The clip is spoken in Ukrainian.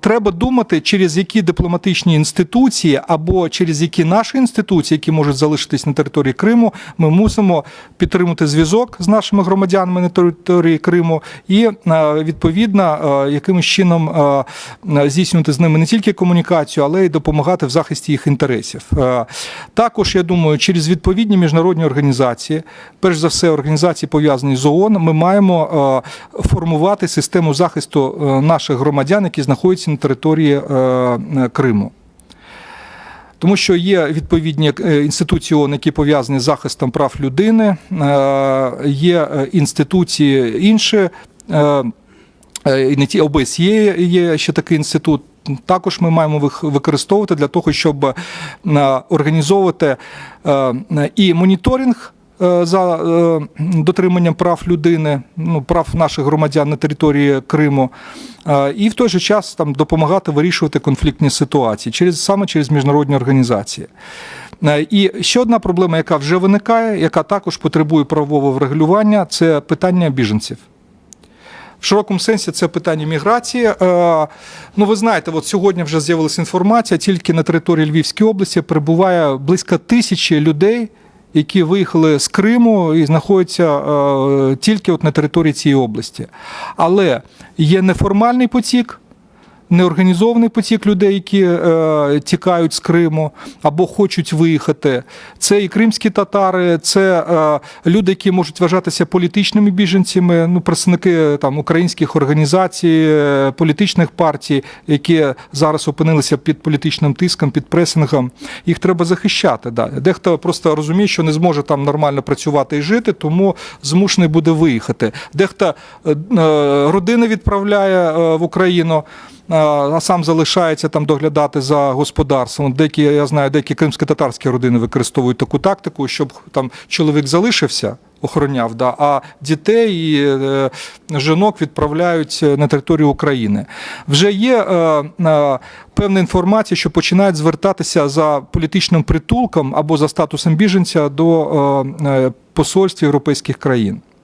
треба думати, через які дипломатичні інституції або через які наші інституції, які можуть залишитись на території Криму, ми мусимо підтримати зв'язок з нашими громадянами на території Криму і е, відповідно е, якимось чином е, здійснювати з ними не тільки комунікацію, але й допомагати в захисті їх інтересів. Також я думаю, через відповідні міжнародні організації, перш за все, організації пов'язані з ООН, ми маємо формувати систему захисту наших громадян, які знаходяться на території е, Криму. Тому що є відповідні е, інституції ООН, які пов'язані з захистом прав людини, е, є інституції інші, і не ті ОБСЄ є ще такий інститут. Також ми маємо їх використовувати для того, щоб організовувати і моніторинг за е, дотриманням прав людини, ну, прав наших громадян на території Криму, е, і в той же час там допомагати вирішувати конфліктні ситуації через саме через міжнародні організації. Е, І ще одна проблема, яка вже виникає, яка також потребує правового врегулювання, це питання біженців. В широкому сенсі це питання міграції. Е, Ну, ви знаєте, от сьогодні вже з'явилася інформація, тільки на території Львівської області перебуває близько тисячі людей, які виїхали з Криму і знаходяться е, тільки от на території цієї області. Але є неформальний потік. Неорганізований потік людей, які е, тікають з Криму або хочуть виїхати. Це і кримські татари, це е, люди, які можуть вважатися політичними біженцями, ну, представники там українських організацій, е, політичних партій, які зараз опинилися під політичним тиском, під пресингом. Їх треба захищати. Да. Дехто просто розуміє, що не зможе там нормально працювати і жити, тому змушений буде виїхати. Дехто е, е, родини відправляє е, в Україну а сам залишається там доглядати за господарством. Деякі, я знаю, деякі кримсько-татарські родини використовують таку тактику, щоб там чоловік залишився. Охороняв, да, а дітей і е, жінок відправляють на територію України. Вже є е, е, певна інформація, що починають звертатися за політичним притулком або за статусом біженця до е, е, посольств європейських країн.